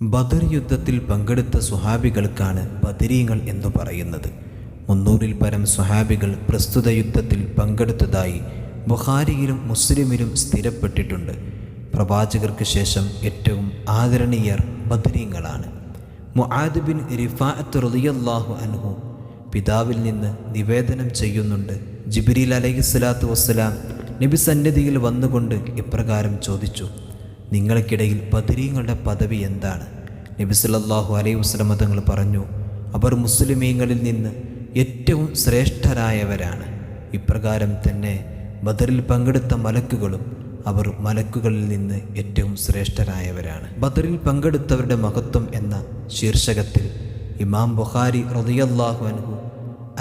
ബദർ യുദ്ധത്തിൽ പങ്കെടുത്ത സുഹാബികൾക്കാണ് ബദരീങ്ങൾ എന്ന് പറയുന്നത്. മുന്നൂറിൽ പരം സുഹാബികൾ പ്രസ്തുത യുദ്ധത്തിൽ പങ്കെടുത്തതായി ബുഹാരിയിലും മുസ്ലിമിലും സ്ഥിരപ്പെട്ടിട്ടുണ്ട്. പ്രവാചകർക്ക് ശേഷം ഏറ്റവും ആദരണീയർ ബദരീങ്ങളാണ്. മുആദ് ബിൻ റിഫാഅത്ത് റളിയല്ലാഹു അൻഹു പിതാവിൽ നിന്ന് നിവേദനം ചെയ്യുന്നുണ്ട്. ജിബിരിൽ അലൈഹിസ്സലാത്തു വസ്സലാം നബി സന്നിധിയിൽ വന്നുകൊണ്ട് ഇപ്രകാരം ചോദിച്ചു. നിങ്ങൾക്കിടയിൽ ബദരീങ്ങളുടെ പദവി എന്താണ്? നബി സല്ലല്ലാഹു അലൈഹി വസല്ലമ തങ്ങൾ പറഞ്ഞു അവർ മുസ്ലിമീങ്ങളിൽ നിന്ന് ഏറ്റവും ശ്രേഷ്ഠരായവരാണ്. ഇപ്രകാരം തന്നെ ബദറിൽ പങ്കെടുത്ത മലക്കുകളും അവർ മലക്കുകളിൽ നിന്ന് ഏറ്റവും ശ്രേഷ്ഠരായവരാണ്. ബദറിൽ പങ്കെടുത്തവരുടെ മഹത്വം എന്ന ശീർഷകത്തിൽ ഇമാം ബുഖാരി റതിയല്ലാഹു അൻഹു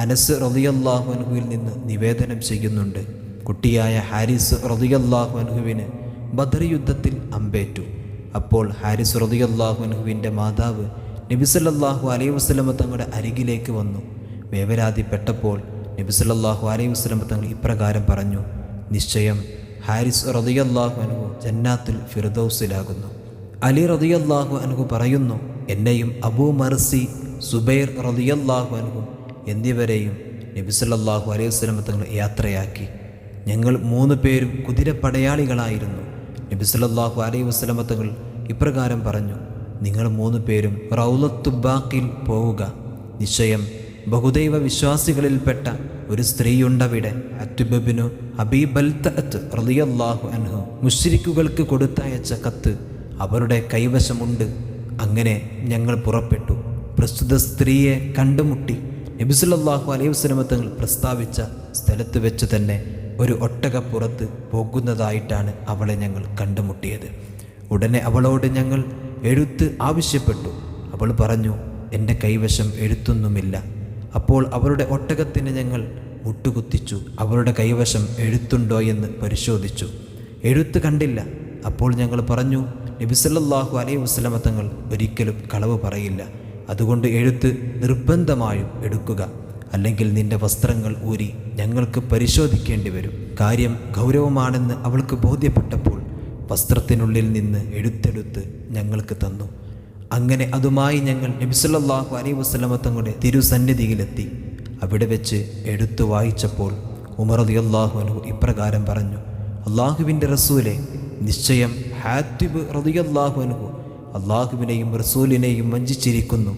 അനസ് റതിയല്ലാഹു അൻഹുവിൽ നിന്ന് നിവേദനം ചെയ്യുന്നുണ്ട്. കുട്ടിയായ ഹാരിസ് റതിയല്ലാഹു അൻഹുവിന് ബദർ യുദ്ധത്തിൽ അമ്പേറ്റു. അപ്പോൾ ഹാരിസ് റളിയല്ലാഹു അൻഹുവിന്റെ മാതാവ് നബിസല്ലാഹു അലൈഹി വസ്ലമ തങ്ങളുടെ അരികിലേക്ക് വന്നു. വേവരാതിപ്പെട്ടപ്പോൾ നബിസല്ലാഹു അലൈഹി വസ്ലമ തങ്ങൾ ഇപ്രകാരം പറഞ്ഞു നിശ്ചയം ഹാരിസ് റളിയല്ലാഹു അനുഹു ജന്നാത്തിൽ ഫിർദൗസിലാകുന്നു. അലി റളിയല്ലാഹു അനുഹു പറയുന്നു എന്നെയും അബൂ മർസി സുബൈർ റളിയല്ലാഹു അൻഹു എന്നിവരെയും നബിസല്ലാഹു അലൈഹി വസ്ലമ തങ്ങൾ യാത്രയാക്കി. ഞങ്ങൾ മൂന്ന് പേരും കുതിരപ്പടയാളികളായിരുന്നു. നബി സല്ലല്ലാഹു അലൈഹി വസല്ലമ തങ്ങൾ ഇപ്രകാരം പറഞ്ഞു നിങ്ങൾ മൂന്ന് പേരും റൗലത്തുബാക്കിൽ പോവുക. നിശ്ചയം ബഹുദൈവ വിശ്വാസികളിൽപ്പെട്ട ഒരു സ്ത്രീയുണ്ടവിടെ അറ്റുബബിനു ഹബീബൽത്തഅത്ത് റളിയല്ലാഹു അൻഹു. മുശ്രിക്കുകൾക്ക് കൊടുത്തയച്ച കത്ത് അവരുടെ കൈവശമുണ്ട്. അങ്ങനെ ഞങ്ങൾ പുറപ്പെട്ടു. പ്രസ്തുത സ്ത്രീയെ കണ്ടുമുട്ടി. നബിസുലല്ലാഹു അലൈഹി വസ്ലമ തങ്ങൾ പ്രസ്താവിച്ച സ്ഥലത്ത് വെച്ച് തന്നെ ഒരു ഒട്ടകപ്പുറത്ത് പോകുന്നതായിട്ടാണ് അവളെ ഞങ്ങൾ കണ്ടുമുട്ടിയത്. ഉടനെ അവളോട് ഞങ്ങൾ എഴുത്ത് ആവശ്യപ്പെട്ടു. അവൾ പറഞ്ഞു എന്റെ കൈവശം എഴുത്തൊന്നുമില്ല. അപ്പോൾ അവരുടെ ഒട്ടകത്തിന് ഞങ്ങൾ മുട്ടുകുത്തിച്ചു. അവരുടെ കൈവശം എഴുത്തുണ്ടോ എന്ന് പരിശോധിച്ചു. എഴുത്ത് കണ്ടില്ല. അപ്പോൾ ഞങ്ങൾ പറഞ്ഞു നബിസല്ലാഹു അലൈഹി വസ്ലമ തങ്ങൾ ഒരിക്കലും കളവ് പറയില്ല. അതുകൊണ്ട് എഴുത്ത് നിർബന്ധമായും എടുക്കുക. അല്ലെങ്കിൽ നിന്റെ വസ്ത്രങ്ങൾ ഊരി ഞങ്ങൾക്ക് പരിശോധിക്കേണ്ടി വരും. കാര്യം ഗൗരവമാണെന്ന് അവൾക്ക് ബോധ്യപ്പെട്ടപ്പോൾ വസ്ത്രത്തിനുള്ളിൽ നിന്ന് എഴുത്തെടുത്ത് ഞങ്ങൾക്ക് തന്നു. അങ്ങനെ അതുമായി ഞങ്ങൾ നബിസല്ലാഹു അലൈ വസ്ലമ തങ്ങളുടെ തിരുസന്നിധിയിലെത്തി. അവിടെ വെച്ച് എടുത്തു വായിച്ചപ്പോൾ ഉമർ റളിയല്ലാഹു അൻഹു ഇപ്രകാരം പറഞ്ഞു അള്ളാഹുവിന്റെ റസൂലെ നിശ്ചയം ഹാത്തിബ് റളിയല്ലാഹു അൻഹു അള്ളാഹുവിനെയും റസൂലിനെയും വഞ്ചിച്ചിരിക്കുന്നു.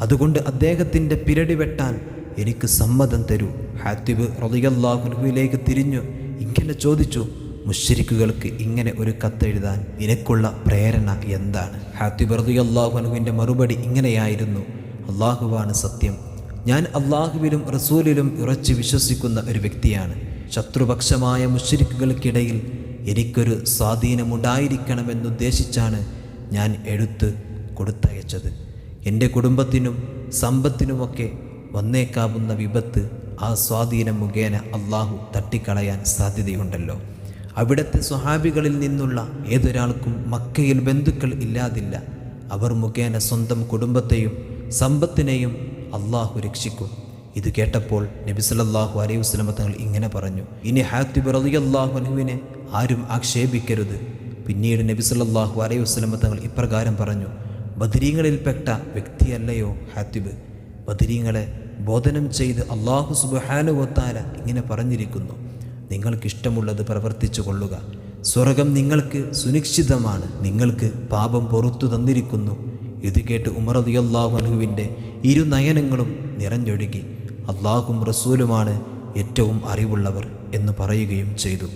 അതുകൊണ്ട് അദ്ദേഹത്തിന്റെ പിരടി വെട്ടാൻ എനിക്ക് സമ്മതം തരൂ. ഹാത്തിബ് റളിയല്ലാഹുവിലേക്ക് തിരിഞ്ഞു. ഇങ്ങനെ ചോദിച്ചു മുഷരിക്കുകൾക്ക് ഇങ്ങനെ ഒരു കത്തെഴുതാൻ നിനക്കുള്ള പ്രേരണ എന്താണ്? ഹാത്തിബ് റളിയല്ലാഹുവിന്റെ മറുപടി ഇങ്ങനെയായിരുന്നു. അള്ളാഹുവാണ് സത്യം. ഞാൻ അള്ളാഹുവിലും റസൂലിലും ഉറച്ചു വിശ്വസിക്കുന്ന ഒരു വ്യക്തിയാണ്. ശത്രുപക്ഷമായ മുഷരിക്കുകൾക്കിടയിൽ എനിക്കൊരു സ്വാധീനമുണ്ടായിരിക്കണമെന്നുദ്ദേശിച്ചാണ് ഞാൻ എഴുത്ത് കൊടുത്തയച്ചത്. എന്റെ കുടുംബത്തിനും സമ്പത്തിനുമൊക്കെ വന്നേക്കാവുന്ന വിപത്ത് ആ സ്വാധീനം മുഖേന അള്ളാഹു തട്ടിക്കളയാൻ സാധ്യതയുണ്ടല്ലോ. അവിടുത്തെ സ്വഹാബികളിൽ നിന്നുള്ള ഏതൊരാൾക്കും മക്കയിൽ ബന്ധുക്കൾ ഇല്ലാതില്ല. അവർ മുഖേന സ്വന്തം കുടുംബത്തെയും സമ്പത്തിനെയും അള്ളാഹു രക്ഷിക്കും. ഇത് കേട്ടപ്പോൾ നബി സല്ലല്ലാഹു അലൈഹി വസ്ലമ തങ്ങൾ ഇങ്ങനെ പറഞ്ഞു ഇനി ഹാത്തിബ് റളിയല്ലാഹു അൻഹുവിനെ ആരും ആക്ഷേപിക്കരുത്. പിന്നീട് നബി സല്ലല്ലാഹു അലൈഹി വസ്ലമ തങ്ങൾ ഇപ്രകാരം പറഞ്ഞു ബദരീങ്ങളിൽപ്പെട്ട വ്യക്തിയല്ലയോ ഹാത്തിബ്? ബദരീങ്ങളെ ബോധനം ചെയ്ത് അള്ളാഹു സുബഹാനുവത്താല ഇങ്ങനെ പറഞ്ഞിരിക്കുന്നു. നിങ്ങൾക്കിഷ്ടമുള്ളത് പ്രവർത്തിച്ചു കൊള്ളുക. സ്വർഗം നിങ്ങൾക്ക് സുനിശ്ചിതമാണ്. നിങ്ങൾക്ക് പാപം പുറത്തു തന്നിരിക്കുന്നു. ഇത് കേട്ട് ഉമർ അനുവിന്റെ ഇരു നയനങ്ങളും നിറഞ്ഞൊഴുകി. അള്ളാഹും റസൂലുമാണ് ഏറ്റവും അറിവുള്ളവർ എന്ന് പറയുകയും ചെയ്തു.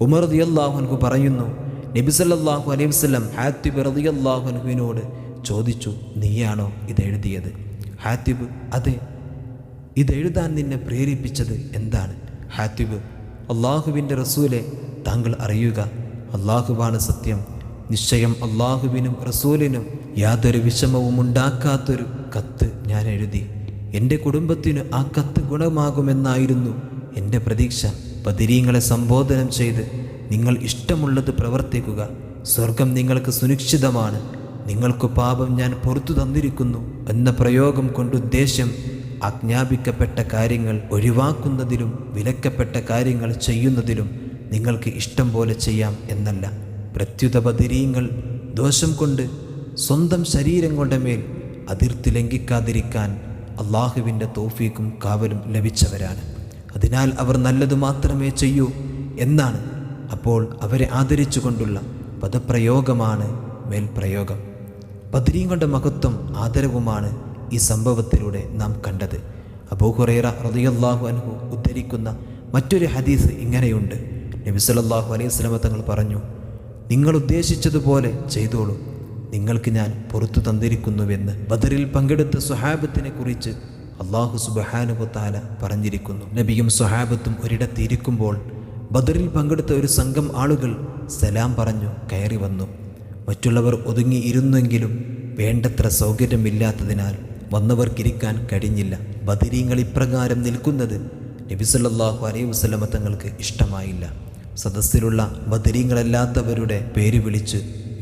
ഉമർ അള്ളാഹുനഹു പറയുന്നു നബിസല്ലാഹു അലൈഹി വസ്ലം ഹാത്തിബ് റതിയല്ലാഹുനുവിനോട് ചോദിച്ചു നീയാണോ ഇത് എഴുതിയത്? ഹാത്തിബ് അതെ. ഇതെഴുതാൻ നിന്നെ പ്രേരിപ്പിച്ചത് എന്താണ്? ഹാത്തിബ് അള്ളാഹുവിന്റെ റസൂലെ താങ്കൾ അറിയുക. അള്ളാഹുവാണ് സത്യം. നിശ്ചയം അള്ളാഹുവിനും റസൂലിനും യാതൊരു വിഷമവും ഉണ്ടാക്കാത്തൊരു കത്ത് ഞാൻ എഴുതി. എന്റെ കുടുംബത്തിന് ആ കത്ത് ഗുണമാകുമെന്നായിരുന്നു എന്റെ പ്രതീക്ഷ. ബദിരീങ്ങളെ സംബോധനം ചെയ്ത് നിങ്ങൾ ഇഷ്ടമുള്ളത് പ്രവർത്തിക്കുക. സ്വർഗം നിങ്ങൾക്ക് സുനിശ്ചിതമാണ് നിങ്ങൾക്ക് പാപം ഞാൻ പുറത്തു തന്നിരിക്കുന്നു എന്ന പ്രയോഗം കൊണ്ട് ഉദ്ദേശ്യം ആജ്ഞാപിക്കപ്പെട്ട കാര്യങ്ങൾ ഒഴിവാക്കുന്നതിലും വിലക്കപ്പെട്ട കാര്യങ്ങൾ ചെയ്യുന്നതിലും നിങ്ങൾക്ക് ഇഷ്ടം പോലെ ചെയ്യാം എന്നല്ല. പ്രത്യുത ബദിരീങ്ങൾ ദോഷം കൊണ്ട് സ്വന്തം ശരീരം മേൽ അതിർത്തി ലംഘിക്കാതിരിക്കാൻ അള്ളാഹുവിന്റെ തോഫീക്കും കാവലും ലഭിച്ചവരാണ്. അതിനാൽ അവർ നല്ലത് മാത്രമേ ചെയ്യൂ എന്നാണ് അപ്പോൾ അവരെ ആദരിച്ചുകൊണ്ടുള്ള പദപ്രയോഗമാണ് മേൽപ്രയോഗം. ബദരീങ്ങളുടെ മഹത്വം ആദരവുമാണ് ഈ സംഭവത്തിലൂടെ നാം കണ്ടത്. അബൂഹുറൈറ റളിയല്ലാഹു അൻഹു ഉദ്ധരിക്കുന്ന മറ്റൊരു ഹദീസ് ഇങ്ങനെയുണ്ട്. നബി സല്ലല്ലാഹു അലൈഹി വസല്ലമ തങ്ങൾ പറഞ്ഞു നിങ്ങൾ ഉദ്ദേശിച്ചതുപോലെ ചെയ്തോളൂ. നിങ്ങൾക്ക് ഞാൻ പുറത്തു തന്നിരിക്കുന്നുവെന്ന് ബദറിൽ പങ്കെടുത്ത സ്വഹാബത്തിനെ കുറിച്ച് അള്ളാഹു സുബഹാനുബത്താല പറഞ്ഞിരിക്കുന്നു. നബിയും സുഹാബത്തും ഒരിടത്തിരിക്കുമ്പോൾ ബദറിൽ പങ്കെടുത്ത ഒരു സംഘം ആളുകൾ സലാം പറഞ്ഞു കയറി വന്നു. മറ്റുള്ളവർ ഒതുങ്ങി ഇരുന്നെങ്കിലും വേണ്ടത്ര സൗകര്യമില്ലാത്തതിനാൽ വന്നവർക്കിരിക്കാൻ കഴിഞ്ഞില്ല. ബദരീങ്ങൾ ഇപ്രകാരം നിൽക്കുന്നത് നബിസല്ലാഹു അലൈഹി വസ്ലമ തങ്ങൾക്ക് ഇഷ്ടമായില്ല. സദസ്സിലുള്ള ബദരീങ്ങളല്ലാത്തവരുടെ പേര് വിളിച്ച്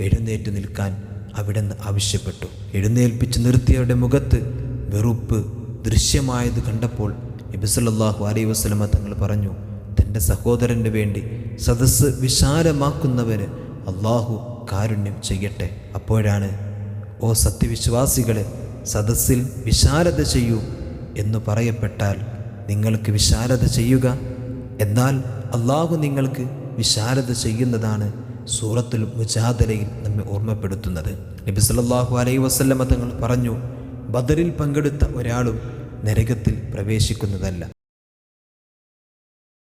എഴുന്നേറ്റ് നിൽക്കാൻ അവിടുന്ന് ആവശ്യപ്പെട്ടു. എഴുന്നേൽപ്പിച്ച് നിർത്തിയവരുടെ മുഖത്ത് വെറുപ്പ് ദൃശ്യമായത് കണ്ടപ്പോൾ നബിസല്ലാഹു അലൈഹി വസ്ലമ തങ്ങൾ പറഞ്ഞു തന്റെ സഹോദരന് വേണ്ടി സദസ്സ് വിശാലമാക്കുന്നവന് അള്ളാഹു കാരുണ്യം ചെയ്യട്ടെ. അപ്പോഴാണ് ഓ സത്യവിശ്വാസികളെ സദസ്സിൽ വിശാലത ചെയ്യൂ എന്ന് പറയപ്പെട്ടാൽ നിങ്ങൾക്ക് വിശാലത ചെയ്യുക. എന്നാൽ അള്ളാഹു നിങ്ങൾക്ക് വിശാലത ചെയ്യുന്നതാണ് സൂറത്തുൽ മുജാദലയിൽ നമ്മെ ഓർമ്മപ്പെടുത്തുന്നത്. നബി സല്ലല്ലാഹു അലൈ വസല്ലമ തങ്ങൾ പറഞ്ഞു ബദറിൽ പങ്കെടുത്ത ഒരാളും നരകത്തിൽ പ്രവേശിക്കുന്നതല്ല.